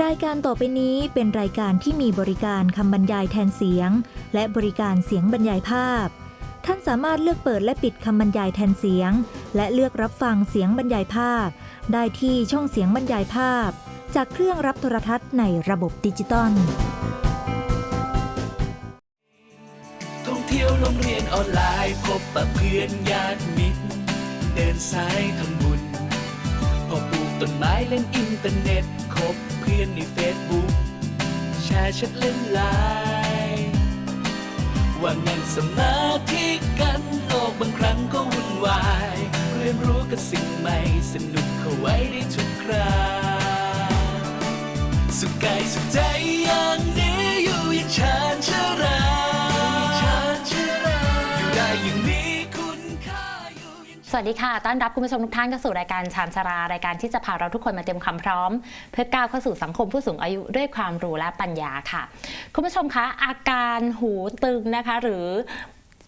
รายการต่อไปนี้เป็นรายการที่มีบริการคำบรรยายแทนเสียง และบริการเสียงบรรยายภาพ ท่านสามารถเลือกเปิดและปิดคำบรรยายแทนเสียง และเลือกรับฟังเสียงบรรยายภาพ ได้ที่ช่องเสียงบรรยายภาพ จากเครื่องรับโทรทัศน์ในระบบดิจิตอลท่องเที่ยวโรงเรียนออนไลน์พบปะเพื่อนญาติมิตร เดินสายทำบุญพอปลูกต้นไม้เล่นอินเทอร์เน็ต บเพื่อนในเฟซบุ๊กแชร์แชัดเล่นไลน์ว่านั่งสมาธิกันโลกบางครั้งก็วุ่นวายเรียนรู้กับสิ่งใหม่สนุกเข้าไว้ได้ทุกคราสุขกายสุขใจอย่างนี้อยู่อย่างชาญชรา สวัสดีค่ะ ต้อนรับคุณผู้ชมทุกท่านเข้าสู่รายการชามชารารายการที่จะพาเราทุกคนมาเตรียมความพร้อม เพื่อก้าวเข้าสู่สังคมผู้สูงอายุด้วยความรู้และปัญญาค่ะ คุณผู้ชมคะอาการหูตึงนะคะ หรือ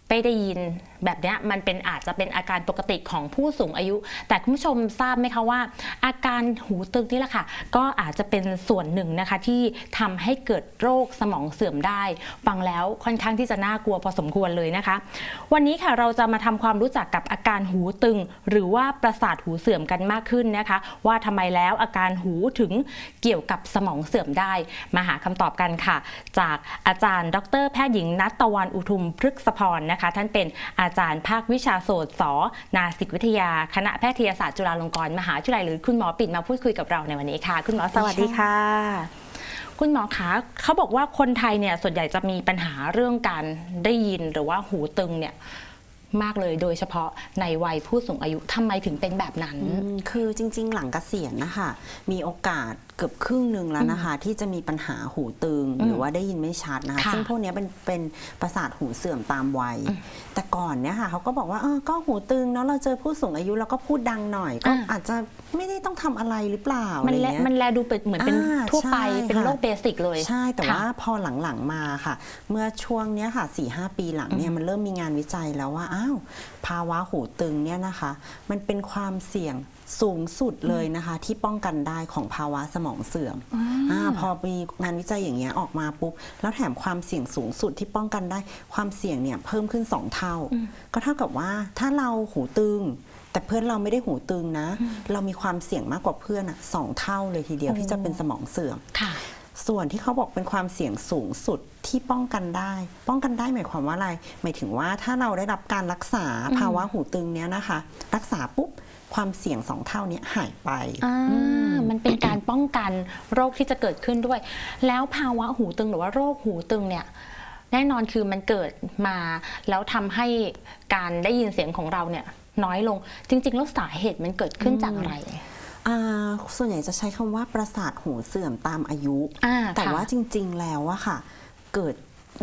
ไม่ได้ยินแบบนี้มันเป็นอาจจะเป็นอาการปกติของผู้สูงอายุ แต่คุณผู้ชมทราบไหมคะว่า อาการหูตึงนี่แหละค่ะ ก็อาจจะเป็นส่วนหนึ่งนะคะที่ทำให้เกิดโรคสมองเสื่อมได้ ฟังแล้วค่อนข้างที่จะน่ากลัวพอสมควรเลยนะคะ วันนี้ค่ะเราจะมาทำความรู้จักกับอาการหูตึง หรือว่าประสาทหูเสื่อมกันมากขึ้นนะคะ ว่าทำไมแล้วอาการหูถึงเกี่ยวกับสมองเสื่อมได้ มาหาคำตอบกันค่ะ จากอาจารย์ ดร แพทย์หญิงนัตตะวันอุทุมพฤกษพรนะคะ ท่านเป็นอาจารย์ภาควิชาโสตสนาสิกวิทยา คณะแพทยศาสตร์จุฬาลงกรณ์มหาวิทยาลัยหรือคุณหมอปิ่นมาพูดคุยกับเราในวันนี้ค่ะ คุณหมอสวัสดีค่ะ คุณหมอคะเขาบอกว่าคนไทยเนี่ยส่วนใหญ่จะมีปัญหาเรื่องการได้ยินหรือว่าหูตึงเนี่ย มากเลย โดยเฉพาะในวัยผู้สูงอายุทำไมถึงเป็นแบบนั้นอืมคือจริง ๆ หลังเกษียณนะคะ มีโอกาสเกือบครึ่งหนึ่งแล้วนะคะ ที่จะมีปัญหาหูตึง หรือว่าได้ยินไม่ชัดนะคะค่ะซึ่งพวกเนี้ยเป็นเป็นประสาทหูเสื่อมตามวัย แต่ก่อนเนี่ยค่ะเขาก็บอกว่าเออก็หูตึงเนาะเราเจอผู้สูงอายุเราก็พูดดังหน่อย ก็อ่าอาจจะไม่ได้ต้องทำอะไรหรือเปล่ามัอะนไรแลเงี้ยมันแลดูเป็นเหมือนเป็นอ่าทั่วไปใช่เป็นค่ะโรคเบสิกเลย ใช่แต่ค่ะว่าพอหลังๆมาค่ะ เมื่อช่วงเนี้ยค่ะ4ีหปีหลังเนี่ยมันเริ่มมีงานวิจัยแล้วว่าอ้าวภาวะหูตึงเนี่ยนะคะ มันเป็นความเสี่ยงสูงสุดเลยนะคะที่ป้องกันได้ของภาวะสมองเสื่อมอาพอมีงานวิจัยอย่างเงี้ยออกมาปุ๊บ แล้วแถมความเสี่ยงสูงสุดที่ป้องกันได้ความเสี่ยงเนี่ยเพิ่มขึ้น 2 เท่า ก็เท่ากับว่าถ้าเราหูตึง แต่เพื่อนเราไม่ได้หูตึงนะ เรามีความเสี่ยงมากกว่าเพื่อนอะสองเท่าเลยทีเดียวที่จะเป็นสมองเสื่อมค่ะ ส่วนที่เขาบอกเป็นความเสี่ยงสูงสุดที่ป้องกันได้ ป้องกันได้หมายความว่าอะไร หมายถึงว่าถ้าเราได้รับการรักษาภาวะหูตึงเนี้ยนะคะ รักษาปุ๊บความเสี่ยงสองเท่าเนี้ยหายไปอ่ามันเป็นการป้องกันโรคที่จะเกิดขึ้นด้วย แล้วภาวะหูตึงหรือว่าโรคหูตึงเนี่ยแน่นอนคือมันเกิดมาแล้วทำให้การได้ยินเสียงของเราเนี่ยน้อยลงจริง ๆ แล้วสาเหตุมันเกิดขึ้นจากอะไร อ่าส่วนใหญ่จะใช้คำว่าประสาทหูเสื่อมตามอายุ อ่าแต่ค่ะ ว่าจริงๆแล้วอะค่ะ เกิด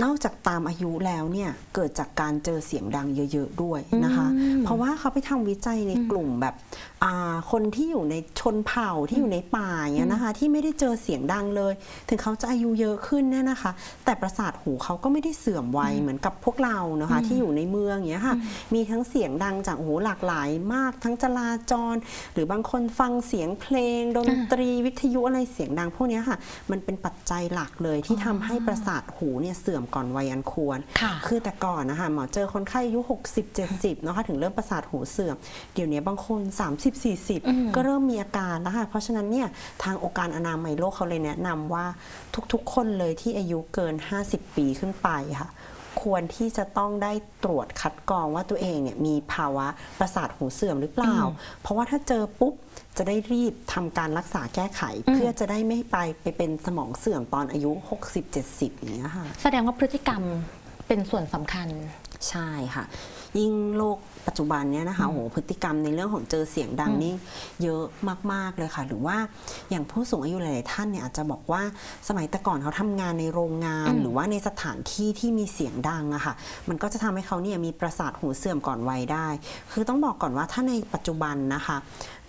นอกจากตามอายุแล้วเนี่ยเกิดจากการเจอเสียงดังเยอะ ๆ ด้วยนะคะอืมเพราะว่าเขาไปทำวิจัยในกลุ่มแบบอ่าคนที่อยู่ในชนเผ่าที่อยู่ในป่าอย่างเงี้ยนะคะ ที่ไม่ได้เจอเสียงดังเลย ถึงเขาจะอายุเยอะขึ้นเนี่ยนะคะ แต่ประสาทหูเขาก็ไม่ได้เสื่อมวัยเหมือนกับพวกเรานะคะ ที่อยู่ในเมืองอย่างเงี้ยค่ะมีทั้งเสียงดังจากโอ้โหหลากหลายมาก ทั้งจราจร หรือบางคนฟังเสียงเพลง ดนตรีวิทยุอะไรเสียงดังพวกเนี้ยค่ะ มันเป็นปัจจัยหลักเลยที่ทำให้ประสาทหูเนี่ยเสื่อมก่อนวัยอันควรค่ะคือแต่ก่อนนะคะหมอเจอคนไข้อายุ 60 70นะคะถึงเริ่มประสาทหูเสื่อม เดี๋ยวนี้บางคน 30 40 ก็เริ่มมีอาการนะคะเพราะฉะนั้นเนี่ยทางองค์การอนามัยโลกเขาเลยแนะนำว่าทุกๆ คนเลยที่อายุเกิน 50 ปีขึ้นไปค่ะ ควรที่จะต้องได้ตรวจคัดกรองว่าตัวเองเนี่ยมีภาวะประสาทหูเสื่อมหรือเปล่า เพราะว่าถ้าเจอปุ๊บจะได้รีบทำการรักษาแก้ไข เพื่อจะได้ไม่ไปไปเป็นสมองเสื่อมตอนอายุ 60-70อย่างเงี้ยค่ะแสดงว่าพฤติกรรมเป็นส่วนสำคัญ ใช่ค่ะ ยิ่งโลก ปัจจุบันเนี้ยนะคะโอ้โหพฤติกรรมในเรื่องของเจอเสียงดังนี่เยอะมาก ๆ เลยค่ะ หรือว่าอย่างผู้สูงอายุหลาย ๆ ท่านเนี่ยอาจจะบอกว่าสมัยแต่ก่อนเขาทำงานในโรงงาน หรือว่าในสถานที่ที่มีเสียงดังอะค่ะ มันก็จะทำให้เขาเนี่ยมีประสาทหูเสื่อมก่อนวัยได้ คือต้องบอกก่อนว่าถ้าในปัจจุบันนะคะ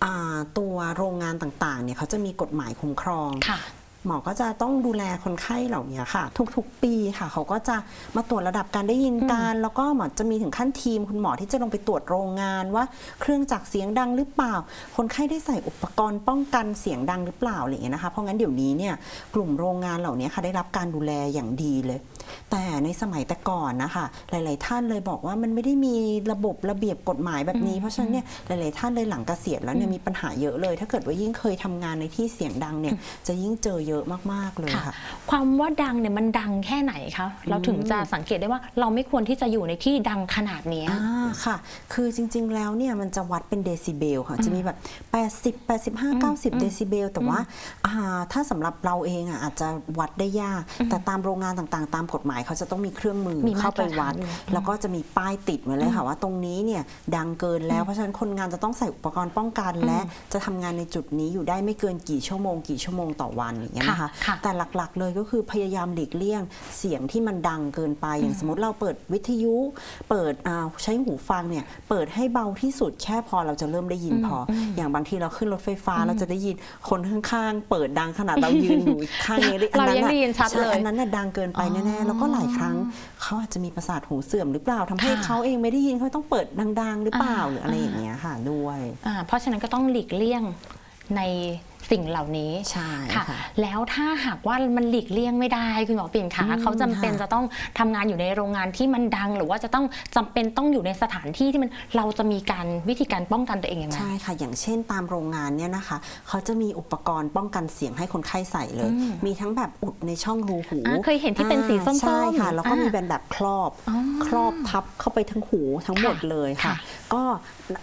อ่าตัวโรงงานต่างๆเนี่ยเขาจะมีกฎหมายคุ้มครองค่ะ หมอก็จะต้องดูแลคนไข้เหล่านี้ค่ะ ทุกๆ ปีค่ะ เขาก็จะมาตรวจระดับการได้ยินการ แล้วก็หมอจะมีถึงขั้นทีม คุณหมอที่จะลงไปตรวจโรงงานว่าเครื่องจักรเสียงดังหรือเปล่า คนไข้ได้ใส่อุปกรณ์ป้องกันเสียงดังหรือเปล่าอะไรอย่างเงี้ยนะคะ เพราะงั้นเดี๋ยวนี้เนี่ยกลุ่มโรงงานเหล่านี้ค่ะได้รับการดูแลอย่างดีเลย แต่ในสมัยแต่ก่อนนะคะ หลาย ๆ ท่านเลยบอกว่ามันไม่ได้มีระบบระเบียบกฎหมายแบบนี้ เพราะฉะนั้นเนี่ยหลาย ๆ ท่านเลยหลังเกษียณแล้วเนี่ยมีปัญหาเยอะเลย ถ้าเกิดว่ายิ่งเคยทำงานในที่เสียงดังเนี่ยจะยิ่งเจอเยอะมาก ๆ เลยค่ะค่ะ ความว่าดังเนี่ยมันดังแค่ไหนคะเราถึงจะสังเกตได้ว่าเราไม่ควรที่จะอยู่ในที่ดังขนาดเนี้ยอ่าค่ะ คือจริง ๆ แล้วเนี่ยมันจะวัดเป็นเดซิเบลค่ะ จะมีแบบ 80 85 90 เดซิเบล แต่ว่าอ่าถ้าสำหรับเราเองอะอาจจะวัดได้ยาก แต่ตามโรงงานต่างๆ ตามกฎหมายเขาจะต้องมีเครื่องมือมีมาเข้าตไปรฐานวัดอยู่แล้วก็จะมีป้ายติดไว้เลยค่ะว่าตรงนี้เนี่ยดังเกินแล้วเพราะฉะนั้นคนงานจะต้องใส่อุปกรณ์ป้องกันและจะทำงานในจุดนี้อยู่ได้ไม่เกินกี่ชั่วโมงกี่ชั่วโมงต่อวันอย่างเงี้ยนะคะค่ะแต่หลักๆเลยก็คือพยายามหลีกเลี่ยงเสียงที่มันดังเกินไป อย่างสมมติเราเปิดวิทยุ เปิดอ่าใช้หูฟังเนี่ยเปิดให้เบาที่สุดแค่พอเราจะเริ่มได้ยินพอออย่างบางทีเราขึ้นรถไฟฟ้าเราจะได้ยินคนข้างๆ เปิดดังขนาดเรายืนอยู่อีกข้างนี้เรายังได้ยินชัดใช่เลยอันนั้นน่ะดังเกินไปแน่ๆแล้วก็หลายครั้งเขาอาจจะมีประสาทหูเสื่อมหรือเปล่าทำให้ค่ะเขาเองไม่ได้ยินเขาต้องเปิดดัง ๆ หรือเปล่าอ่าหรืออะไรอย่างเงี้ยค่ะด้วยอ่าเพราะฉะนั้นก็ต้องหลีกเลี่ยงใน สิ่งเหล่านี้ใช่ค่ะ ค่ะ แล้วถ้าหากว่ามันหลีกเลี่ยงไม่ได้คุณหมอปิ่นคะอืมเขาจำเป็นค่ะ จะต้องทำงานอยู่ในโรงงานที่มันดัง หรือว่าจะต้องจำเป็นต้องอยู่ในสถานที่ที่มันเราจะมีการวิธีการป้องกันตัวเองยังไง ใช่ค่ะ อย่างเช่นตามโรงงานเนี่ยนะคะ เขาจะมีอุปกรณ์ป้องกันเสียงให้คนไข้ใส่เลย อืม มีทั้งแบบอุดในช่องรูหูอ่าเคยเห็นที่เป็นสีส้มๆใช่ค่ะ แล้วก็อ่ามีมีเป็นแบบครอบ อ๋อครอบทับเข้าไปทั้งหูทั้งหมดค่ะเลยค่ะ ค่ะก็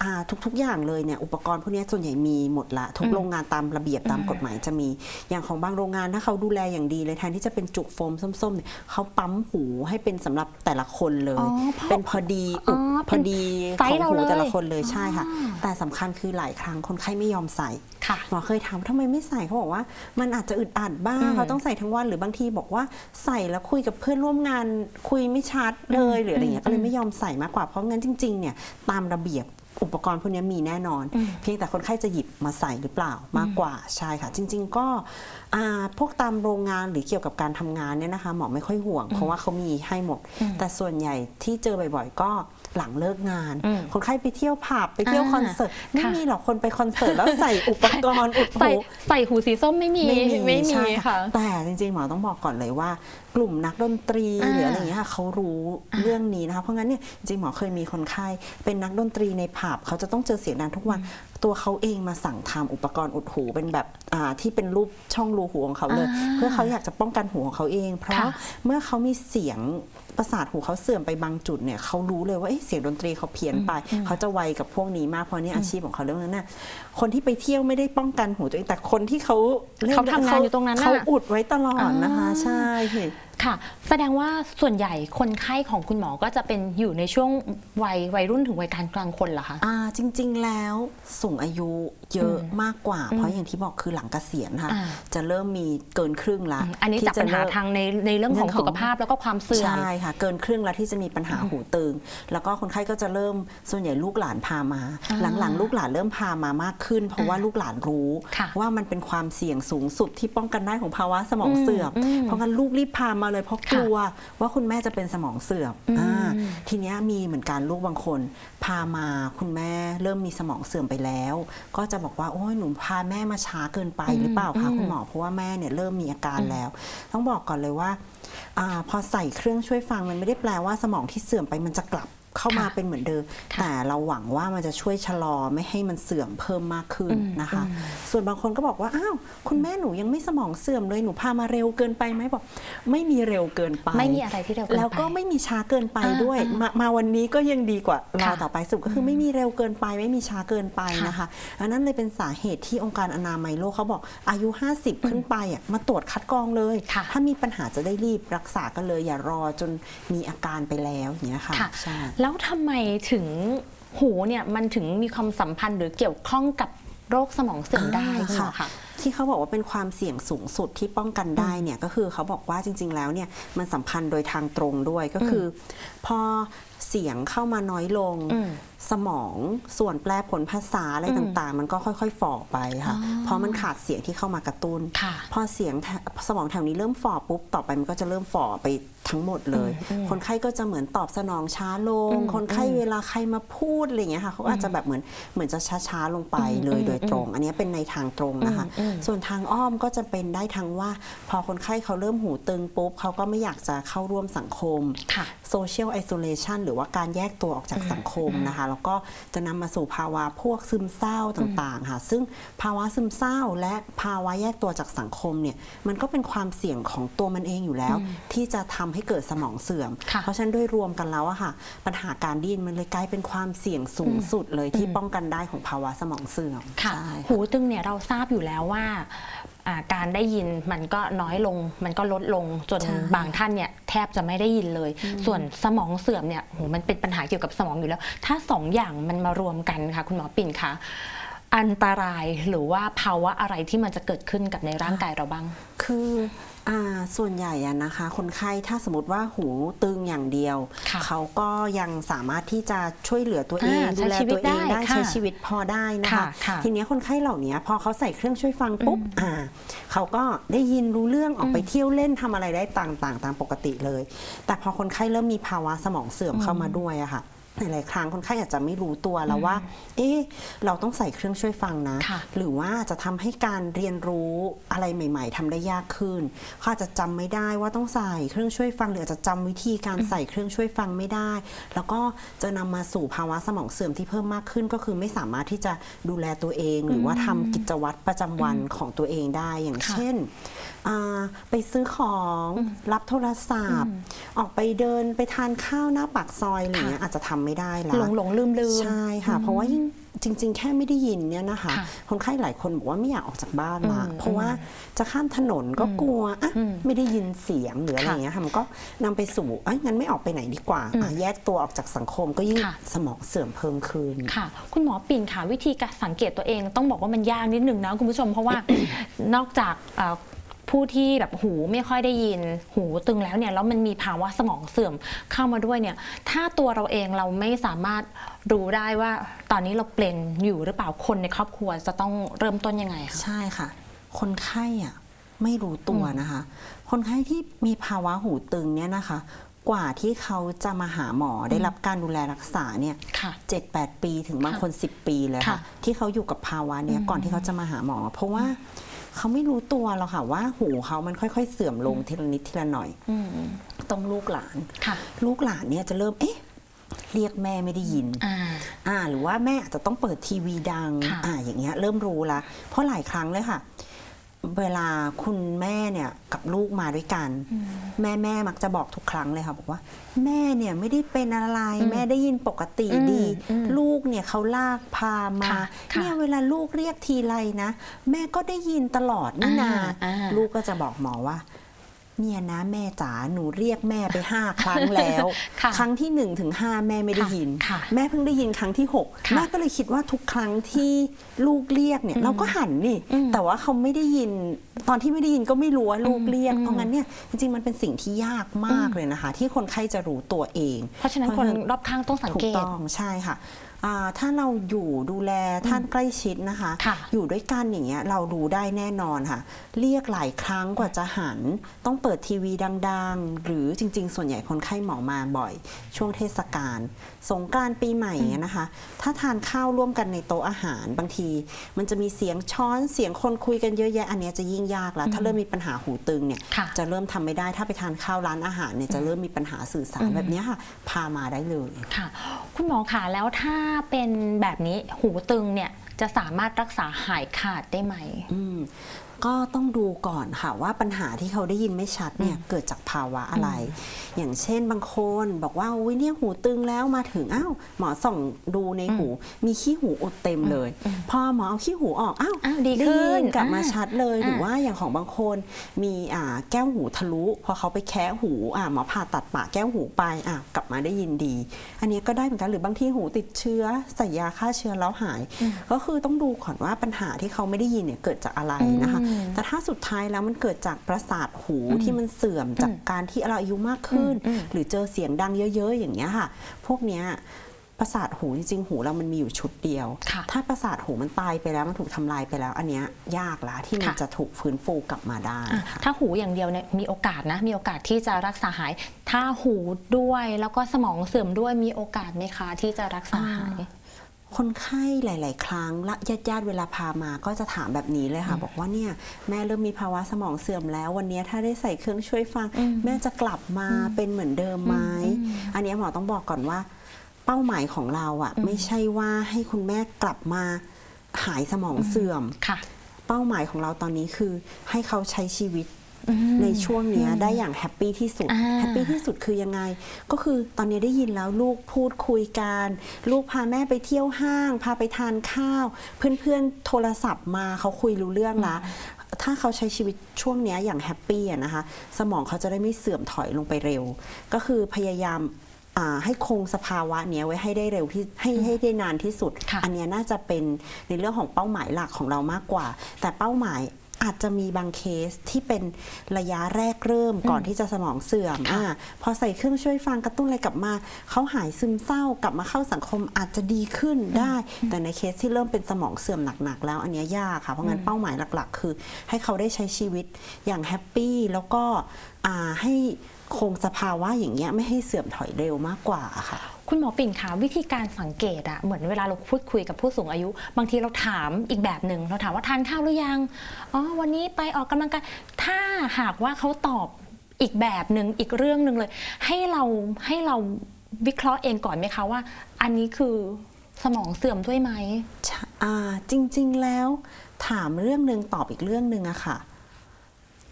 อ่าทุกๆอย่างเลยเนี่ยอุปกรณ์พวกเนี้ยส่วนใหญ่มีหมดละทุกอืม โรงงานตามระเบียบตามอืมกฎหมายจะมี อย่างของบางโรงงานถ้าเขาดูแลอย่างดีเลยแทนที่จะเป็นจุกโฟมส้มๆเนี่ยเขาปั๊มหูให้เป็นสำหรับแต่ละคนเลยอ๋อเพราะเป็นพอดีอ๋อุอดพอดีเป็นไซขอส์งเราหูเลยแต่ละคนเลยใช่ค่ะอ๋อแต่สำคัญคือหลายครั้งคนไข้ไม่ยอมใส่ค่ะหมอเคยถามทำไมไม่ใส่เขาบอกว่า มันอาจจะอึดอัดบ้างอืมเขาต้องใส่ทั้งวันหรือบางทีบอกว่าใส่แล้วคุยกับเพื่อนร่วมงานคุยไม่ชัดเลยหรืออะไรเงี้ยก็เลยไม่ยอมใส่มากกว่าเพราะงั้นจริงๆเนี่ยตามระเบียบ อุปกรณ์พวกนี้มีแน่นอนอืมเพียงแต่คนไข้จะหยิบมาใส่หรือเปล่ามากกว่าใช่ค่ะ จริง ๆ ก็อ่าพวกตามโรงงานหรือเกี่ยวกับการทำงานเนี่ยนะคะหมอไม่ค่อยห่วง เพราะว่าเขามีให้หมดอืมแต่ส่วนใหญ่ที่เจอบ่อยๆ ก็หลังเลิกงานอืมคนไข้ไปเที่ยวผับไปเที่ยวอ่าคอนเสิร์ตไม่ค่ะมีหรอกคนไปคอนเสิร์ตแล้วใส่อุปกรณ์อุดใส่หูใส่หูสีส้มไม่มีไม่มีใช่ค่ะแต่จริงๆหมอต้องบอกก่อนเลยว่ากลุ่มนักดนตรีอ่าหรืออะไรอย่างเงี้ยค่ะเขารู้เรื่องนี้นะคะเพราะงั้นเนี่ยจริงๆหมอเคยมีคนไข้เป็นนักดนตรีในผับเขาจะต้องเจอเสียงดังทุกวัน ตัวเขาเองมาสั่งทำอุปกรณ์อุดหูเป็นแบบอ่าที่เป็นรูปช่องรูหูของเขาเลย อ่าเพื่อเขาอยากจะป้องกันหูของเขาเอง เพราะค่ะเมื่อเขามีเสียงประสาทหูเขาเสื่อมไปบางจุดเนี่ยเขารู้เลยว่าเอ๊ะเสียงดนตรีเขาเพี้ยนไป เขาจะไวกับพวกนี้มากเพราะนี่อาชีพของเขาเรื่องนั้นน่ะ คนที่ไปเที่ยวไม่ได้ป้องกันหูตัวเองแต่คนที่เขาล่นเขาทำงานอยู่ตรงนั้นน่ะเขาอุดไว้ตลอดนะคะอ่าใช่ค่ะค่ะ แสดงว่าส่วนใหญ่คนไข้ของคุณหมอก็จะเป็นอยู่ในช่วงวัยวัยรุ่นถึงวัยกลางกลางคนเหรอคะอ่าจริง ๆ แล้วสูงอายุเยอะอืมมากกว่าอืมเพราะอย่างที่บอกคือหลังเกษียณค่ะอ่าจะเริ่มมีเกินครึ่งละอันนี้ที่จากปัญหาจะเลิกทางในในเรื่องของเรื่องของสุขภาพแล้วก็ความเสื่อมใช่ค่ะ เกินครึ่งแล้วที่จะมีปัญหาหูตึง แล้วก็คนไข้ก็จะเริ่มส่วนใหญ่ลูกหลานพามาอ่าหลังๆ ลูกหลานเริ่มพามามากขึ้นเพราะว่าลูกหลานรู้ค่ะว่ามันเป็นความเสี่ยงสูงสุดที่ป้องกันได้ของภาวะสมองเสื่อมอืมเพราะงั้นลูกรีบพามาเลยเพราะกลัวว่าคุณแม่จะเป็นสมองเสื่อมอืมอ่าทีเนี้ยมีเหมือนกันลูกบางคน พามาคุณแม่เริ่มมีสมองเสื่อมไปแล้ว ก็จะบอกว่าโอ้ยหนูพาแม่มาช้าเกินไปหรือเปล่าคะอืมคุณหมอเพราะว่าแม่เนี่ยเริ่มมีอาการแล้ว ต้องบอกก่อนเลยว่าอาพอใส่เครื่องช่วยฟังมันไม่ได้แปลว่าสมองที่เสื่อมไปมันจะกลับ เข้ามาค่ะเป็นเหมือนเดิมค่ะแต่เราหวังว่ามันจะช่วยชะลอไม่ให้มันเสื่อมเพิ่มมากขึ้นอืมนะคะอืมส่วนบางคนก็บอกว่าอ้าวคุณแม่หนูยังไม่สมองเสื่อมเลยหนูพามาเร็วเกินไปไหมบอก ไม่มีเร็วเกินไปไม่มีอะไรที่เร็วเกินไปแล้วก็ไม่มีช้าเกินไปอ่าด้วยอ่ามมามาวันนี้ก็ยังดีกว่ารอค่ะต่อไปสรุดก็คือไม่มีเร็วเกินไป ไม่มีช้าเกินไปค่ะนะคะอันนั้นเลยเป็นสาเหตุที่องค์การอนามัยโลกเขาบอกอายุ 50 ขึ้นไปอะมาตรวจคัดกรองเลยค่ะถ้ามีปัญหาจะได้รีบรักษากันเลย อย่ารอจนมีอาการไปแล้วอย่างเงี้ยค่ะค่ะใช่แล้วทำไมถึงหูเนี่ยมันถึงมีความสัมพันธ์หรือเกี่ยวข้องกับโรคสมองเสื่อมได้อ่าคุณหมอคะที่เขาบอกว่าเป็นความเสี่ยงสูงสุดที่ป้องกันได้เนี่ยก็คือเขาบอกว่าจริง ๆ แล้วเนี่ยมันสัมพันธ์โดยทางตรงด้วยก็คืออพอเสียงเข้ามาน้อยลงอืม สมองส่วนแปลผลภาษาอะไรอืมต่างๆ มันก็ค่อยๆฝ่อไปค่ะอ๋อเพราะมันขาดเสียงที่เข้ามากระตุ้นค่ะพอเสียงแถสมองแถวนี้เริ่มฝ่อปุ๊บต่อไปมันก็จะเริ่มฝ่อไปทั้งหมดเลยอืมคนไข้ก็จะเหมือนตอบสนองช้าลงอืมคนไข้เวลาใครมาพูดอะไรอย่างเงี้ยค่ะเขาก็อาจจะแบบเหมือนเหมือนจะช้าๆลงไปเลยโดยตรง อันนี้เป็นในทางตรงนะคะอืมส่วนทางอ้อมก็จะเป็นได้ทั้งว่า พอคนไข้เขาเริ่มหูตึงปุ๊บเขาก็ไม่อยากจะเข้าร่วมสังคมค่ะ social isolation หรือว่าการแยกตัวออกจากสังคมนะคะแล้วก็จะนำมาสู่ภาวะพวกซึมเศร้าต่างๆค่ะซึ่งภาวะซึมเศร้าและภาวะแยกตัวจากสังคมเนี่ยมันก็เป็นความเสี่ยงของตัวมันเองอยู่แล้ว ที่จะทำให้เกิดสมองเสื่อมค่ะเพราะฉะนั้นด้วยรวมกันแล้วอะค่ะ ปัญหาการดิ้นมันเลยกลายเป็นความเสี่ยงสูงสุดเลยที่ป้องกันได้ของภาวะสมองเสื่อมค่ะใช่หูตึงเนี่ยเราทราบอยู่แล้วว่าอ่า การได้ยินมันก็น้อยลง มันก็ลดลงจนใช่บางท่านเนี่ยแทบจะไม่ได้ยินเลย ส่วนสมองเสื่อมเนี่ยโหมันเป็นปัญหาเกี่ยวกับสมองอยู่แล้ว ถ้าสองอย่างมันมารวมกันค่ะ คุณหมอปิ่นคะ อันตรายหรือว่าภาวะอะไรที่มันจะเกิดขึ้นกับในร่างกายเราบ้าง คืออ่าส่วนใหญ่อะนะคะ คนไข้ถ้าสมมติว่าหูตึงอย่างเดียวค่ะเขาก็ยังสามารถที่จะช่วยเหลือตัวเองอ่าดูแลใช้ชีวิตตัวเองได้ได้ค่ะใช้ชีวิตพอได้นะค่ะคะค่ะทีเนี้ยคนไข้เหล่านี้พอเขาใส่เครื่องช่วยฟังปุ๊บอ่าเขาก็ได้ยินรู้เรื่องออกไปเที่ยวเล่นทำอะไรได้ต่างๆ ตามปกติเลย แต่พอคนไข้เริ่มมีภาวะสมองเสื่อมเข้ามาด้วยอะค่ะ หลายๆครั้งคนไข้อาจจะไม่รู้ตัวแล้วว่า เอ๊ะ เราต้องใส่เครื่องช่วยฟังนะค่ะหรือว่าจะทำให้การเรียนรู้อะไรใหม่ ๆทำได้ยากขึ้นเขาอาจจะจำไม่ได้ว่าต้องใส่เครื่องช่วยฟัง หรืออาจจะจำวิธีการใส่เครื่องช่วยฟังไม่ได้ แล้วก็จะนำมาสู่ภาวะสมองเสื่อมที่เพิ่มมากขึ้น ก็คือไม่สามารถที่จะดูแลตัวเอง หรือว่าทำกิจวัตรประจำวันของตัวเองได้ อย่างค่ะเช่นอ่าไปซื้อของรับโทรศัพท์ ออกไปเดินไปทานข้าวหน้าปากซอยอะไรเงี้ยอาจจะทำไม่ได้ละหลงหลงลืมลืมใช่ค่ะ เพราะว่ายิ่งจริง ๆ แค่ไม่ได้ยินเนี่ยนะคะค่ะคนไข้หลายคนบอกว่าไม่อยากออกจากบ้านละอืมเพราะว่าจะข้ามถนนก็กลัวอะอืมไม่ได้ยินเสียงหรืออะไรค่ะอย่างเงี้ยค่ะมันก็นำไปสู่เอ้ยงั้นไม่ออกไปไหนดีกว่าอะแยกตัวออกจากสังคมก็ยิ่งค่ะสมองเสื่อมเพิ่มขึ้นค่ะ คุณหมอปิ่นค่ะวิธีการสังเกตตัวเองต้องบอกว่ามันยากนิดนึงนะคุณผู้ชมเพราะว่านอกจากเอ่อ ผู้ที่แบบหูไม่ค่อยได้ยิน หูตึงแล้วเนี่ยแล้วมันมีภาวะสมองเสื่อมเข้ามาด้วยเนี่ยถ้าตัวเราเองเราไม่สามารถรู้ได้ว่าตอนนี้เราเป็นอยู่หรือเปล่าคนในครอบครัวจะต้องเริ่มต้นยังไงคะใช่ค่ะ คนไข้อะไม่รู้ตัวนะคะ คนไข้ที่มีภาวะหูตึงเนี่ยนะคะ กว่าที่เขาจะมาหาหมอได้รับการดูแลรักษาเนี่ยค่ะเจ็ดแปดปีถึงบางคน10ปีเลยค่ะค่ะ ที่เขาอยู่กับภาวะเนี้ยก่อนที่เขาจะมาหาหมอ เพราะว่า เขาไม่รู้ตัวหรอกค่ะว่าหูเขามันค่อยๆ เสื่อมลงทีละนิดทีละหน่อยอืมต้องลูกหลานค่ะลูกหลานเนี่ยจะเริ่มเอ๊ะเรียกแม่ไม่ได้ยิน อ่าอ่าหรือว่าแม่อาจจะต้องเปิดทีวีดังค่ะอ่า อย่างเงี้ยเริ่มรู้ละ เพราะหลายครั้งเลยค่ะ เวลาคุณแม่เนี่ยกับลูกมาด้วยกัน แม่แม่มักจะบอกทุกครั้งเลยค่ะบอกว่า แม่เนี่ยไม่ได้เป็นอะไรแม่ได้ยินปกติดีอืมลูกเนี่ยเขาลากพามาค่ะค่ะเนี่ยเวลาลูกเรียกทีไรนะ แม่ก็ได้ยินตลอดนี่นาอ่าอ่าลูกก็จะบอกหมอว่า เนี่ยนะแม่จ๋าหนูเรียกแม่ไปห้าครั้งแล้ว ค่ะครั้งที่หนึ่งถึงห้าแม่ไม่ได้ยิน ค่ะแม่เพิ่งได้ยินครั้งที่ค่ะ6แม่ก็เลยคิดว่าทุกครั้งที่ลูกเรียกเนี่ยเราก็หันนี่ อืมแต่ว่าเขาไม่ได้ยิน ตอนที่ไม่ได้ยินก็ไม่รู้ว่าลูกเรียก อืม เพราะงั้นเนี่ยจริงๆมันเป็นสิ่งที่ยากมากเลยนะคะ ที่คนไข้จะรู้ตัวเอง เพราะฉะนั้นคนรอบข้างต้องสังถูเกกต ต้องใช่ค่ะอ่า ถ้าเราอยู่ดูแลท่านใกล้ชิดนะคะค่ะอยู่ด้วยกันอย่างเงี้ยเรารู้ได้แน่นอนค่ะ เรียกหลายครั้งกว่าจะหัน ต้องเปิดทีวีดังๆ หรือจริง ๆ ส่วนใหญ่คนไข้หมอมาบ่อย ช่วงเทศกาลสงกรารปีใหม่อย่างเงี้ยนะคะ ถ้าทานข้าวร่วมกันในโต๊ะอาหารบางที มันจะมีเสียงช้อนเสียงคนคุยกันเยอะแยะอันเนี้ยจะยิ่งยากแล้ว ถ้าเริ่มมีปัญหาหูตึงเนี่ยค่ะจะเริ่มทำไม่ได้ถ้าไปทานข้าวร้านอาหารเนี่ยจะเริ่มมีปัญหาสื่อสารแบบเนี้ยค่ะพามาได้เลยค่ะ คุณหมอคะแล้วถ้าเป็นแบบนี้หูตึงเนี่ยจะสามารถรักษาหายขาดได้ไหมม ก็ต้องดูก่อนค่ะว่าปัญหาที่เขาได้ยินไม่ชัดเนี่ยเกิดจากภาวะอะไร อย่างเช่นบางคนบอกว่าอุ้ยเนี่ยหูตึงแล้วมาถึงอ้าวหมอส่องดูในหู มีขี้หูอุดเต็มเลย พอหมอเอาขี้หูออกอ้าวอ้าวดีได้ขึ้ยินนกลับมาอ่าชัดเลยอ่าหรือว่าอย่างของบางคนมีอ่าแก้วหูทะลุ พอเขาไปแคะหูอ่าหมอผ่าตัดปะแก้วหูไปอ่ากลับมาได้ยินดี อันนี้ก็ได้เหมือนกันหรือบางที่หูติดเชื้อใส่ยาฆ่าเชื้อแล้วหาย ก็คือต้องดูก่อนว่าปัญหาที่เขาไม่ได้ยินเนี่ยเกิดจากอะไรนะคะอืมแต่ถ้าสุดท้ายแล้วมันเกิดจากประสาทหูที่มันเสื่อมจากการที่เราอายุมากขึ้นอืมหรือเจอเสียงดังเยอะๆ อย่างเงี้ยค่ะ พวกเนี้ยประสาทหูจริงๆหูเรามันมีอยู่ชุดเดียวค่ะถ้าประสาทหูมันตายไปแล้วมันถูกทำลายไปแล้ว อันเนี้ยยากละที่มันค่ะจะถูกฟื้นฟูกลับมาได้อะค่ะถ้าหูอย่างเดียวเนี่ยมีโอกาสนะ มีโอกาสที่จะรักษาหาย ถ้าหูด้วยแล้วก็สมองเสื่อมด้วยมีโอกาสไหมคะที่จะรักษาหาย คนไข้หลาย ๆ ครั้งและญาติญาติๆเวลาพามาก็จะถามแบบนี้เลยค่ะ บอกว่าเนี่ยแม่เริ่มมีภาวะสมองเสื่อมแล้ว วันนี้ถ้าได้ใส่เครื่องช่วยฟังอืมแม่จะกลับมาเป็นเหมือนเดิมไหมอืมอันนี้หมอต้องบอกก่อนว่า เป้าหมายของเราอะ่ะไม่ใช่ว่าให้คุณแม่กลับมาหายสมองเสื่อมค่ะ เป้าหมายของเราตอนนี้คือให้เขาใช้ชีวิตอืม ในช่วงเนี้ยได้อย่างแฮปปี้ที่สุด อ่าแฮปปี้ที่สุดคือยังไง ก็คือตอนนี้ได้ยินแล้วลูกพูดคุยกัน ลูกพาแม่ไปเที่ยวห้าง พาไปทานข้าว เพื่อนๆโทรศัพท์มาเขาคุยรู้เรื่องละ ถ้าเขาใช้ชีวิตช่วงเนี้ยอย่างแฮปปี้อะนะคะ สมองเขาจะได้ไม่เสื่อมถอยลงไปเร็ว ก็คือพยายามอ่าให้คงสภาวะเนี้ยไว้ให้ได้เร็วที่ให้ให้ได้นานที่สุด ค่ะ อันเนี้ยน่าจะเป็นในเรื่องของเป้าหมายหลักของเรามากกว่า แต่เป้าหมาย อาจจะมีบางเคสที่เป็นระยะแรกเริ่มก่อนที่จะสมองเสื่อมค่ะอาพอใส่เครื่องช่วยฟังกระตุ้นอะไรกลับมา เขาหายซึมเศร้ากลับมาเข้าสังคมอาจจะดีขึ้นได้ แต่ในเคสที่เริ่มเป็นสมองเสื่อมหนักๆ แล้วอันเนี้ยยากค่ะ เพราะงั้นเป้าหมายหลัก ๆ คือ ให้เขาได้ใช้ชีวิตอย่างแฮปปี้แล้วก็อ่าให้คงสภาวะอย่างเงี้ยไม่ให้เสื่อมถอยเร็วมากกว่าค่ะ คุณหมอปิ่นคะวิธีการสังเกตอะเหมือนเวลาเราพูดคุยกับผู้สูงอายุ บางทีเราถามอีกแบบหนึ่งเราถามว่าทานข้าวหรือยังอ๋อวันนี้ไปออกกำลังกายถ้าหากว่าเขาตอบอีกแบบหนึ่งอีกเรื่องหนึ่งเลย ให้เราให้เราวิเคราะห์เองก่อนไหมคะว่า อันนี้คือสมองเสื่อมด้วยไหมจริงๆแล้วถามเรื่องหนึ่งตอบอีกเรื่องหนึ่งอะค่ะ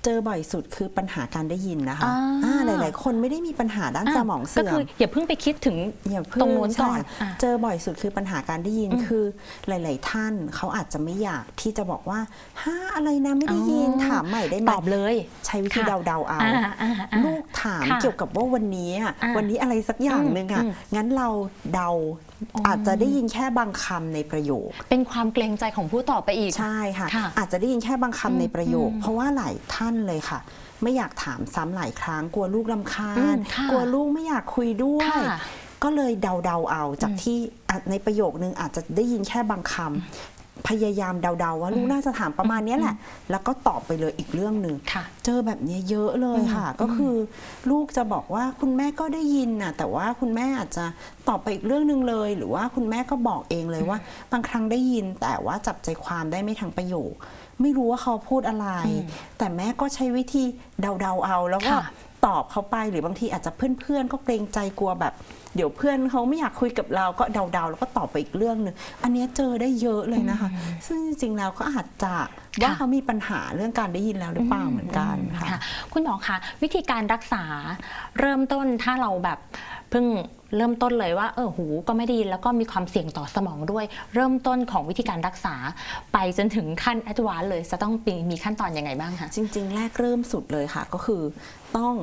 เจอบ่อยสุดคือปัญหาการได้ยินนะคะอ่าอ่าหลาย ๆ คนไม่ได้มีปัญหาด้านสมองเสื่อก็คืมออย่าเพิ่งไปคิดถึงอย่าเพิ่ตรงนู้นก่อนใช่อะเจอบ่อยสุดคือปัญหาการได้ยินอืมคือหลาย ๆ ท่านเขาอาจจะไม่อยากที่จะบอกว่าฮ่าอะไรนะไม่ได้ยินอ๋อถามใหม่ได้ไหมตอบเลย ใช้วิธีค่ะเดา ๆ เอาอ่าอ่าอ่าลูกถามค่ะเกี่ยวกับว่าวันนี้อะอ่าวันนี้อะไรสักอย่างหนึ่งอะอืมงั้นเราเดา อ๋อออาจจะได้ยินแค่บางคำในประโยค เป็นความเกรงใจของผู้ตอบไปอีกใช่ค่ะค่ะอาจจะได้ยินแค่บางอืคำมในประโยคอืมเพราะว่าหลายท่านเลยค่ะ ไม่อยากถามซ้ำหลายครั้งกลัวลูกลำคาอืญมค่ะกลัวลูกไม่อยากคุยด้วยค่ะก็เลยเดาๆเอาจากอืมที่อะในประโยคนึงอาจจะได้ยินแค่บางคำ พยายามเดาๆว่าลูกน่าจะถามประมาณเนี้ยแหละ แล้วก็ตอบไปเลยอีกเรื่องหนึ่งค่ะเจอแบบเนี้ยเยอะเลยค่ะอืมก็คือ ลูกจะบอกว่าคุณแม่ก็ได้ยินนะแต่ว่าคุณแม่อาจจะตอบไปอีกเรื่องหนึ่งเลย หรือว่าคุณแม่ก็บอกเองเลยว่า บางครั้งได้ยิน แต่ว่าจับใจความได้ไม่ทั้งประโยค ไม่รู้ว่าเขาพูดอะไรอืมแต่แม่ก็ใช้วิธีเดาๆเอา แล้วก็ค่ะตอบเขาไปหรือบางทีอาจจะเพื่อนๆก็เกรงใจกลัวแบบ เดี๋ยวเพื่อนเขาไม่อยากคุยกับเราก็เดาๆ แล้วก็ตอบไปอีกเรื่องหนึ่งอันเนี้ยเจอได้เยอะเลยนะคะ ซึ่งจริงๆแล้วก็อาจจะว่าเขามีปัญหาเรื่องการได้ยินแล้วหรือเปล่าเหมือนกันค่ะค่ะคุณหมอคะวิธีการรักษาเริ่มต้นถ้าเราแบบเพิ่ง เริ่มต้นเลยว่าเออหูก็ไม่ไดีแล้วก็มีความเสี่ยงต่อสมองด้วย เริ่มต้นของวิธีการรักษา ไปจนถึงขั้นแอดวานเลยจะต้องมีมีขั้นตอนยังไงบ้างคะจริง ๆ แรกเริ่มสุดเลยค่ะ ก็คือต้อง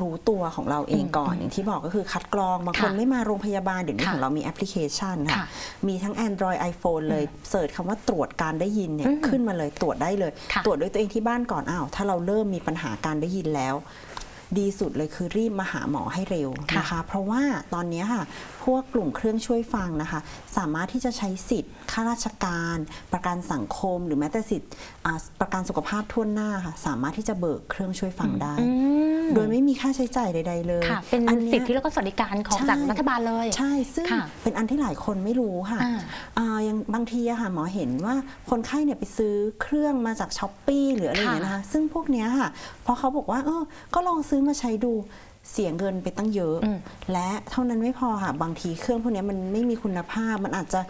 รู้ตัวของเราเองก่อนอย่างที่บอกก็คือคัดกรองบางคนค่ะไม่มาโรงพยาบาลเดี๋ยวนี้ค่ะของเรามีแอปพลิเคชันค่ะค่ะมีทั้ง Android iPhone เลยเสิร์ชคำว่าตรวจการได้ยินเนี่ยอืมขึ้นมาเลยตรวจได้เลยค่ะตรวจด้วยตัวเองที่บ้านก่อนอ้าวถ้าเราเริ่มมีปัญหาการได้ยินแล้ว ดีสุดเลยคือรีบมาหาหมอให้เร็วนะคะ เพราะว่าตอนนี้ค่ะพวกกลุ่มเครื่องช่วยฟังนะคะ สามารถที่จะใช้สิทธิ์ข้าราชการ ประกันสังคม หรือแม้แต่สิทธิ์อ่าประกันสุขภาพทั่วหน้าค่ะ สามารถที่จะเบิกเครื่องช่วยฟังได้อืมโดยไม่มีค่าใช้จ่ายใด ๆ เลยค่ะเป็นอัยสิทธิแล้วก็สวัสดิการของใช่จากรัฐบาลเลย ใช่ซึ่งค่ะเป็นอันที่หลายคนไม่รู้ค่ะอ่าอ่ายังบางทีอะค่ะหมอเห็นว่าคนไข้เนี่ยไปซื้อเครื่องมาจากช้อปปีหรืออะไรอย่างเงี้ยนะคะซึ่งพวกเนี้ยค่ะเพราะเขาบอกว่าเออก็ลองซื้อมาใช้ดูเสียเงินไปตั้งเยอะอืมและเท่านั้นไม่พอค่ะ บางทีเครื่องพวกเนี้ยมันไม่มีคุณภาพ มันอาจจะ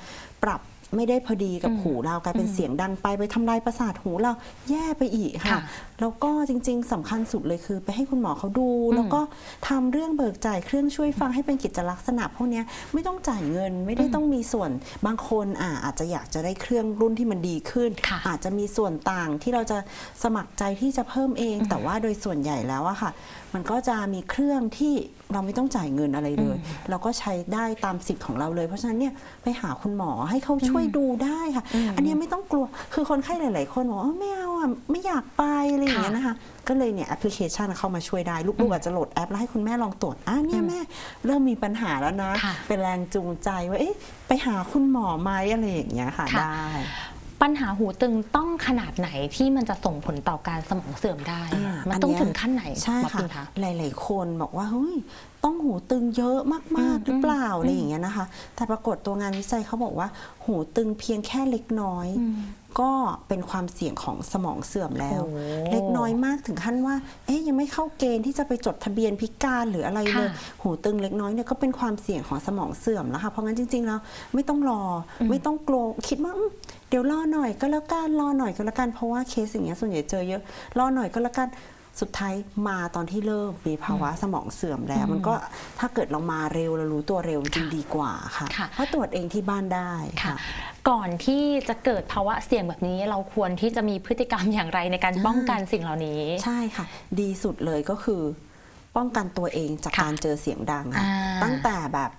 ปรับไม่ได้พอดีกับอืมหูเรากลายเป็นอืมเสียงดังไปไปทำลายประสาทหูเราแย่ไปอีกค่ะค่ะ แล้วก็จริง ๆสำคัญสุดเลยคือ ไปให้คุณหมอเขาดูอืมแล้วก็ทำเรื่องเบิกจ่ายเครื่องช่วยฟังให้เป็นกิจลักษณะพวกเนี้ยไม่ต้องจ่ายเงินไม่ได้ต้องมีส่วนบางคนอ่าอาจจะอยากจะได้เครื่องรุ่นที่มันดีขึ้นค่ะอาจจะมีส่วนต่างที่เราจะสมัครใจที่จะเพิ่มเอง แต่ว่าโดยส่วนใหญ่แล้วอะค่ะ มันก็จะมีเครื่องที่เราไม่ต้องจ่ายเงินอะไรเลย เราก็ใช้ได้ตามสิทธิ์ของเราเลย เพราะฉะนั้นเนี่ยไปหาคุณหมอให้เขาช่วยวยดูได้ค่ะ อันเนี้ยไม่ต้องกลัวคือคนไข้หลาย ๆ คนบอกว่าไม่เอาอะไม่อยากไปอะไรอย่างเงี้ยนะคะก็เลยเนี่ยแอปพลิเคชันเข้ามาช่วยได้ ลูกๆอาจจะโหลดแอปแล้วให้คุณแม่ลองตรวจอะเนี่ยแม่เริ่มมีปัญหาแล้วนะค่ะเป็นแรงจูงใจว่าเอ๊ะไปหาคุณหมอไหมอะไรอย่างเงี้ยค่ะค่ะได้ ปัญหาหูตึงต้องขนาดไหนที่มันจะส่งผลต่อการสมองเสื่อมได้อ่ามันอันต้องเนี้ยถึงขั้นไหนใช่หมอค่ะปิ่นคะหลาย ๆ คนบอกว่าเฮ้ยต้องหูตึงเยอะมาก ๆ หรือเปล่าอะไรอย่างเงี้ยนะคะ แต่ปรากฏตัวงานวิจัยเขาบอกว่า หูตึงเพียงแค่เล็กน้อย ก็เป็นความเสี่ยงของสมองเสื่อมแล้วโอ้เล็กน้อยมากถึงขั้นว่า เอ๊ยยังไม่เข้าเกณฑ์ที่จะไปจดทะเบียนพิการหรืออะไรเลยค่ะหูตึงเล็กน้อยเนี่ยก็เป็นความเสี่ยงของสมองเสื่อมแล้วค่ะ เพราะงั้นจริง ๆ แล้วไม่ต้องรออไม่ต้องกลัวคิดว่าอืม เดี๋ยวรอหน่อยก็แล้วกันรอหน่อยก็แล้วกันเพราะว่าเคสอย่างเงี้ยส่วนใหญ่เจอเยอะรอหน่อยก็แล้วกันสุดท้ายมาตอนที่เริ่มมีภาวะสมองเสื่อมแล้ว มันก็ถ้าเกิดเรามาเร็วเรารู้ตัวเร็วจริงดีกว่าค่ะค่ะเพราะตรวจเองที่บ้านได้ค่ะค่ะ ก่อนที่จะเกิดภาวะเสี่ยงแบบนี้ เราควรที่จะมีพฤติกรรมอย่างไรในการป้องกันสิ่งเหล่านี้ ใช่ค่ะ ดีสุดเลยก็คือ ป้องกันตัวเองจากค่ะการเจอเสียงดังค่ะอ่าตั้งแต่แบบ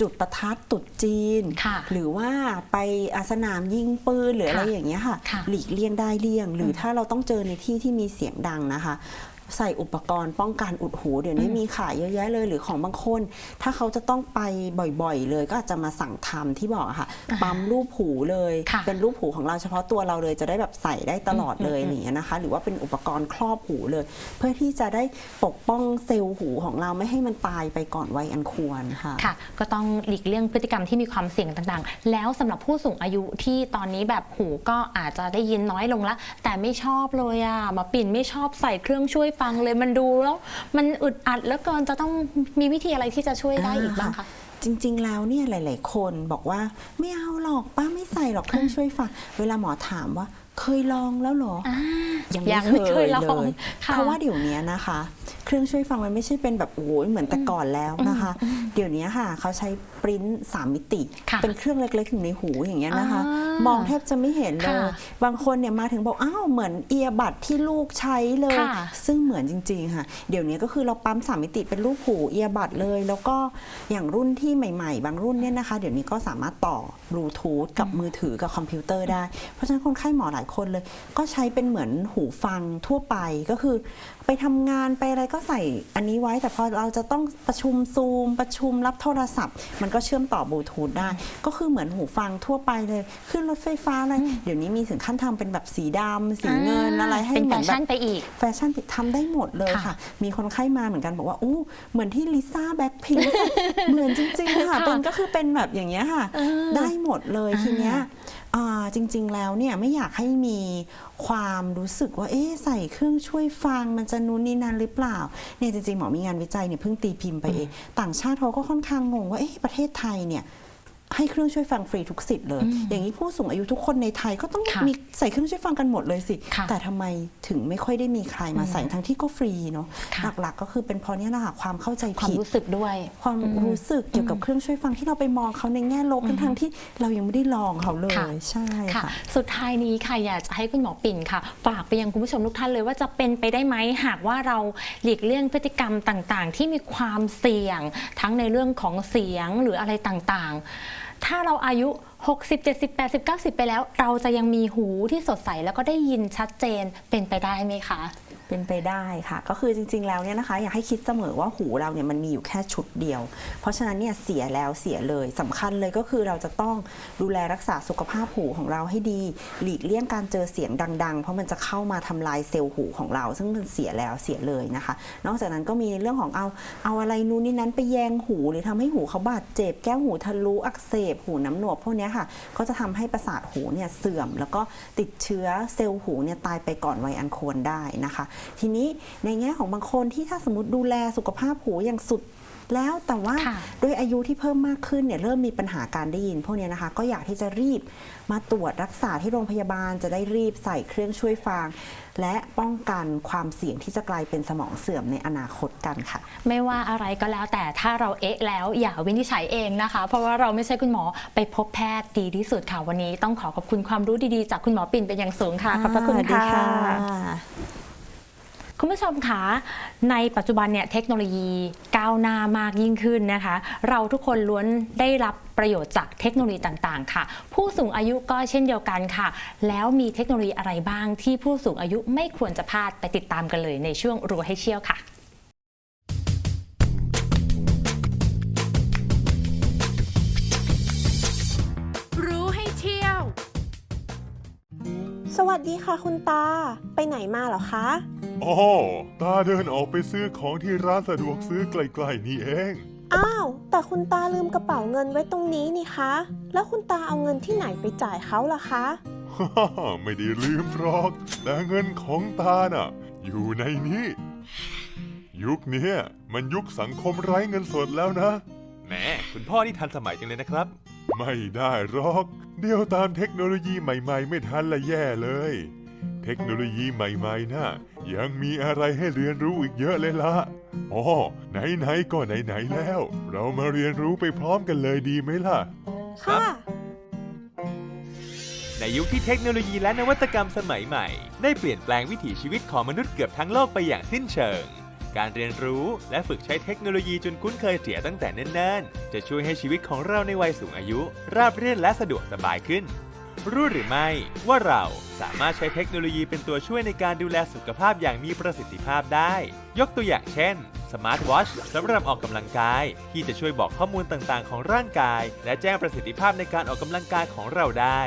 จุดประทัดตุดจีน ค่ะหรือว่าไปอาสนามยิงปืนหรืออะไรค่ะอย่างเงี้ยค่ะ ค่ะหลีกเลี่ยงได้เลี่ยง หรืออถ้าเราต้องเจอในที่ที่มีเสียงดังนะคะ ใส่อุปกรณ์ป้องกันอุดหูเดี๋ยวนี้มีขายเยอะแยะเลยหรือของบางคน ถ้าเขาจะต้องไปบ่อยๆ เลยก็อาจจะมาสั่งทำที่บอกอะค่ะ ปั๊มรูปหูเลย ค่ะเป็นรูปหูของเราเฉพาะตัวเราเลยจะได้แบบใส่ได้ตลอดเลยอย่างเงี้ยนะคะ หรือว่าเป็นอุปกรณ์ครอบหูเลย เพื่อที่จะได้ปกป้องเซลล์หูของเราไม่ให้มันตายไปก่อนวัยอันควรค่ะ ค่ะ ก็ต้องหลีกเลี่ยงพฤติกรรมที่มีความเสี่ยงต่างๆ แล้วสำหรับผู้สูงอายุที่ตอนนี้แบบหูก็อาจจะได้ยินน้อยลงละ แต่ไม่ชอบเลยอะหมาปิ่นไม่ชอบใส่เครื่องช่วยฟังเลยมันดูแล้วมันอึดอัดแล้วเกินจะต้องมีวิธีอะไรที่จะช่วยได้อีกบ้างคะ จริง ๆ แล้วเนี่ยหลาย ๆ คนบอกว่าไม่เอาหรอกป้าไม่ใส่หรอกเครื่องช่วยฟัง เวลาหมอถามว่า เคยลองแล้วเหรอยังยังไม่ไม่เคเคยยเลลองยค่ะเพราะว่าเดี๋ยวนี้นะคะ เครื่องช่วยฟังมันไม่ใช่เป็นแบบโอ้ยเหมือนแต่ก่อนแล้วนะคะ เดี๋ยวนี้ค่ะเขาใช้ปริ้นสามมิติค่ะเป็นเครื่องเล็กๆอยู่ในหูอย่างเงี้ยนะคะอ่า มองแทบจะไม่เห็นเลยค่ะบางคนเนี่ยมาถึงบอกอ้าวเหมือนเอียบัตที่ลูกใช้เลยค่ะซึ่งเหมือนจริง ๆ ค่ะ เดี๋ยวนี้ก็คือเราปั๊มสามมิติเป็นรูปหูเอียบัตเลย แล้วก็อย่างรุ่นที่ใหม่ ๆ บางรุ่นเนี่ยนะคะ เดี๋ยวนี้ก็สามารถต่อบลูทูธกับมือถือกับคอมพิวเตอร์ได้ เพราะฉะนั้นคนไข้หมอหลายคนเลย ก็ใช้เป็นเหมือนหูฟังทั่วไปก็คือ ไปทำงานไปอะไรก็ใส่อันนี้ไว้ แต่พอเราจะต้องประชุมซูม ประชุมรับโทรศัพท์ มันก็เชื่อมต่อบลูทูธได้ ก็คือเหมือนหูฟังทั่วไปเลย ขึ้นรถไฟฟ้าอะไรเดี๋ยวนี้มีถึงขั้นทำเป็นแบบสีดำสีเงินอะไรให้เป็นเหแฟมือนแบบชั่นไปอีก แฟชั่นติดทำได้หมดเลยค่ะ ค่ะมีคนไข้มาเหมือนกันบอกว่าอู้เหมือนที่ลิซ่าแบ็คพิงเหมือนจริงๆค่ะค่ะเป็นก็คือเป็นแบบอย่างเงี้ยค่ะ เออได้หมดเลยอ่า ทีเนี้ยอ่าจริงๆแล้วเนี่ยไม่อยากให้มีความรู้สึกว่าเอ๊ะใส่เครื่องช่วยฟังมันจะนู้นนี่นั่นหรือเปล่าเนี่ยจริงๆหมอมีงานวิจัยเนี่ยเพิ่งตีพิมพ์ไปเองต่างชาติเขาก็ค่อนข้างงงว่าเอ๊ะประเทศไทยเนี่ย ให้เครื่องช่วยฟังฟรีทุกสิทธิ์เลย อย่างนี้ผู้สูงอายุทุกคนในไทยก็ต้องค่ะมีใส่เครื่องช่วยฟังกันหมดเลยสิค่ะแต่ทำไมถึงไม่ค่อยได้มีใครมาใส่ทั้งที่ก็ฟรีเนาะค่ะหลักๆ ก็คือเป็นเพราะเนี่ยแหละค่ะความเข้าใจความผิดรู้สึกด้วย ความรู้สึกเกี่ยวกับเครื่องช่วยฟังที่เราไปมองเขาในแง่ลบทั้งๆที่เรายังไม่ได้ลองเขาเลค่ะยใช่ค่ะค่ะ สุดท้ายนี้ค่ะอยากจะให้คุณหมอปิ่นค่ะ ฝากไปยังคุณผู้ชมทุกท่านเลยว่าจะเป็นไปได้ไหมหากว่าเราหลีกเลี่ยงพฤติกรรมต่าง ๆ ที่มีความเสี่ยงทั้งในเรื่องของเสียงหรืออะไรต่างๆ ถ้าเราอายุ 60 70 80 90 ไปแล้ว เราจะยังมีหูที่สดใสแล้วก็ได้ยินชัดเจนเป็นไปได้ไหมคะ เป็นไปได้ค่ะ ก็คือจริง ๆ แล้วเนี่ยนะคะ อยากให้คิดเสมอว่าหูเราเนี่ยมันมีอยู่แค่ชุดเดียว เพราะฉะนั้นเนี่ยเสียแล้วเสียเลยสำคัญเลยก็คือเราจะต้องดูแลรักษาสุขภาพหูของเราให้ดี หลีกเลี่ยงการเจอเสียงดัง ๆ เพราะมันจะเข้ามาทำลายเซลล์หูของเรา ซึ่งมันเสียแล้วเสียเลยนะคะ นอกจากนั้นก็มีเรื่องของเอาเอาอะไรนู้นนี่นั้นไปแยงหู หรือทำให้หูเขาบาดเจ็บแก้วหูทะลุอักเสบหูน้ำหนวกพวกนี้ค่ะ ก็จะทำให้ประสาทหูเนี่ยเสื่อม แล้วก็ติดเชื้อเซลล์หูเนี่ยตายไปก่อนวัยอันควรได้นะคะทีนี้ในแง่ของบางคนที่ถ้าสมมติดูแลสุขภาพหูอย่างสุดแล้วแต่ว่าค่ะด้วยอายุที่เพิ่มมากขึ้นเนี่ยเริ่มมีปัญหาการได้ยิน พวกเนี้ยนะคะ ก็อยากที่จะรีบมาตรวจรักษาที่โรงพยาบาลจะได้รีบใส่เครื่องช่วยฟัง และป้องกันความเสี่ยงที่จะกลายเป็นสมองเสื่อมในอนาคตกันค่ะ ไม่ว่าอะไรก็แล้วแต่ถ้าเราเอ๊ะแล้วอย่าวินิจฉัยเองนะคะ เพราะว่าเราไม่ใช่คุณหมอไปพบแพทย์ดีที่สุดค่ะวันนี้ ต้องขอขอบคุณความรู้ดีๆ จากคุณหมอปิ่นเป็นอย่างสูงค่ะขอบพระคุณสวัสดีค่ะ คุณผู้ชมคะในปัจจุบันเนี่ยเทคโนโลยีก้าวหน้ามากยิ่งขึ้นนะคะ เราทุกคนล้วนได้รับประโยชน์จากเทคโนโลยีต่างๆ ค่ะ ผู้สูงอายุก็เช่นเดียวกันค่ะ แล้วมีเทคโนโลยีอะไรบ้างที่ผู้สูงอายุไม่ควรจะพลาดไปติดตามกันเลยในช่วงรู้ให้เชี่ยวค่ะ สวัสดีค่ะคุณตา ไปไหนมาเหรอคะ อ๋อ ตาเดินออกไปซื้อของที่ร้านสะดวกซื้อใกล้ๆนี่เอง อ้าว แต่คุณตาลืมกระเป๋าเงินไว้ตรงนี้นี่คะ แล้วคุณตาเอาเงินที่ไหนไปจ่ายเขาล่ะคะ ไม่ได้ลืมหรอก แต่เงินของตาน่ะ อยู่ในนี้ ยุคเนี้ยมันยุคสังคมไร้เงินสดแล้วนะ แหมคุณพ่อนี่ทันสมัยจังเลยนะครับ ไม่ได้หรอก เดี๋ยวตามเทคโนโลยีใหม่ ๆ ไม่ทันละแย่เลย เทคโนโลยีใหม่ ๆน่ะยังมีอะไรให้เรียนรู้อีกเยอะเลยละอ๋อไหนๆก็ไหนๆแล้ว เรามาเรียนรู้ไปพร้อมกันเลยดีไหมล่ะ ค่ะ ในยุคที่เทคโนโลยีและนวัตกรรมสมัยใหม่ ได้เปลี่ยนแปลงวิถีชีวิตของมนุษย์เกือบทั้งโลกไปอย่างสิ้นเชิง การเรียนรู้และฝึกใช้เทคโนโลยีจนคุ้นเคยเสียตั้งแต่เนิ่นๆ จะช่วยให้ชีวิตของเราในวัยสูงอายุ ราบรื่นและสะดวกสบายขึ้น รู้หรือไม่ว่าเราสามารถใช้เทคโนโลยีเป็นตัวช่วยในการดูแลสุขภาพอย่างมีประสิทธิภาพได้ ยกตัวอย่างเช่นสมาร์ทวอชสำหรับออกกำลังกาย ที่จะช่วยบอกข้อมูลต่างๆ ของร่างกาย และแจ้งประสิทธิภาพในการออกกำลังกายของเราได้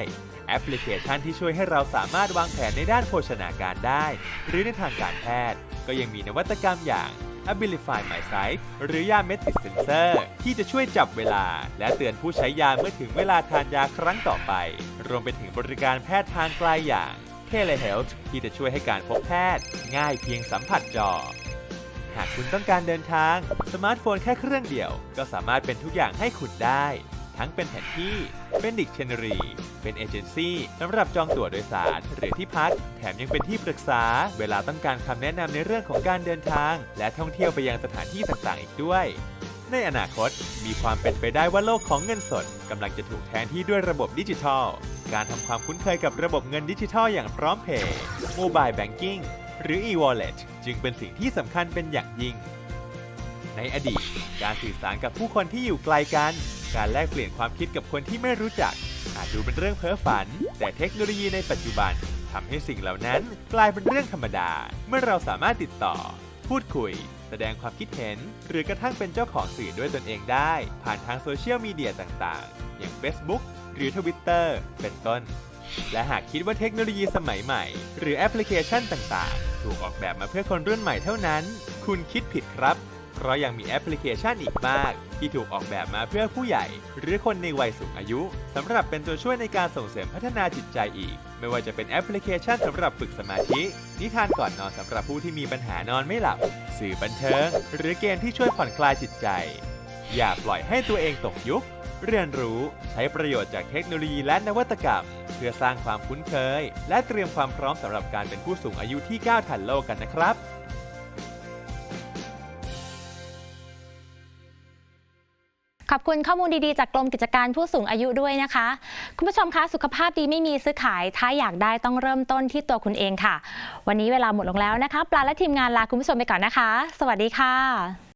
แอปพลิเคชันที่ช่วยให้เราสามารถวางแผนในด้านโภชนาการได้ หรือในทางการแพทย์ ก็ยังมีนวัตกรรมอย่าง Abilify My Sight หรือยาเม็ดติดเซนเซอร์ ที่จะช่วยจับเวลา และเตือนผู้ใช้ยาเมื่อถึงเวลาทานยาครั้งต่อไป รวมไปถึงบริการแพทย์ทางไกลอย่าง Telehealth ที่จะช่วยให้การพบแพทย์ ง่ายเพียงสัมผัสจอ หากคุณต้องการเดินทาง สมาร์ทโฟนแค่เครื่องเดียว ก็สามารถเป็นทุกอย่างให้คุณได้ ทั้งเป็นแผนที่ เป็นดิกชันนารี เป็นเอเจนซี่สำหรับจองตั๋วโดยสาร หรือที่พัก แถมยังเป็นที่ปรึกษา เวลาต้องการคำแนะนำในเรื่องของการเดินทาง และท่องเที่ยวไปยังสถานที่ต่างๆ อีกด้วย ในอนาคตมีความเป็นไปได้ว่าโลกของเงินสดกำลังจะถูกแทนที่ด้วยระบบดิจิทัล การทำความคุ้นเคยกับระบบเงินดิจิทัลอย่างพร้อมเพย์โมบายแบงกิ้งหรือ e-wallet จึงเป็นสิ่งที่สำคัญเป็นอย่างยิ่ง ในอดีต การสื่อสารกับผู้คนที่อยู่ไกลกัน การแลกเปลี่ยนความคิดกับคนที่ไม่รู้จัก อาจดูเป็นเรื่องเพ้อฝัน แต่เทคโนโลยีในปัจจุบันทำให้สิ่งเหล่านั้นกลายเป็นเรื่องธรรมดา เมื่อเราสามารถติดต่อ พูดคุย แสดงความคิดเห็น หรือกระทั่งเป็นเจ้าของสื่อด้วยตนเองได้ ผ่านทางโซเชียลมีเดียต่างๆ อย่าง Facebook หรือ Twitter เป็นต้น และหากคิดว่าเทคโนโลยีสมัยใหม่ หรือแอปพลิเคชันต่างๆ ถูกออกแบบมาเพื่อคนรุ่นใหม่เท่านั้น คุณคิดผิดครับ เพราะยังมีแอปพลิเคชันอีกมาก ที่ถูกออกแบบมาเพื่อผู้ใหญ่ หรือคนในวัยสูงอายุสำหรับเป็นตัวช่วยในการส่งเสริมพัฒนาจิตใจอีก ไม่ว่าจะเป็นแอปพลิเคชันสำหรับฝึกสมาธิ นิทานก่อนนอนสำหรับผู้ที่มีปัญหานอนไม่หลับ สื่อบันเทิง หรือเกมที่ช่วยผ่อนคลายจิตใจ อย่าปล่อยให้ตัวเองตกยุค เรียนรู้ใช้ประโยชน์จากเทคโนโลยีและนวัตกรรม เพื่อสร้างความคุ้นเคย และเตรียมความพร้อมสำหรับการเป็นผู้สูงอายุที่ก้าวทันโลกกันนะครับ ขอบคุณข้อมูลดีๆ จากกรมกิจการผู้สูงอายุด้วยนะคะ คุณผู้ชมคะสุขภาพดีไม่มีซื้อขาย ถ้าอยากได้ต้องเริ่มต้นที่ตัวคุณเองค่ะ วันนี้เวลาหมดลงแล้วนะคะ ปลาและทีมงานลาคุณผู้ชมไปก่อนนะคะ สวัสดีค่ะ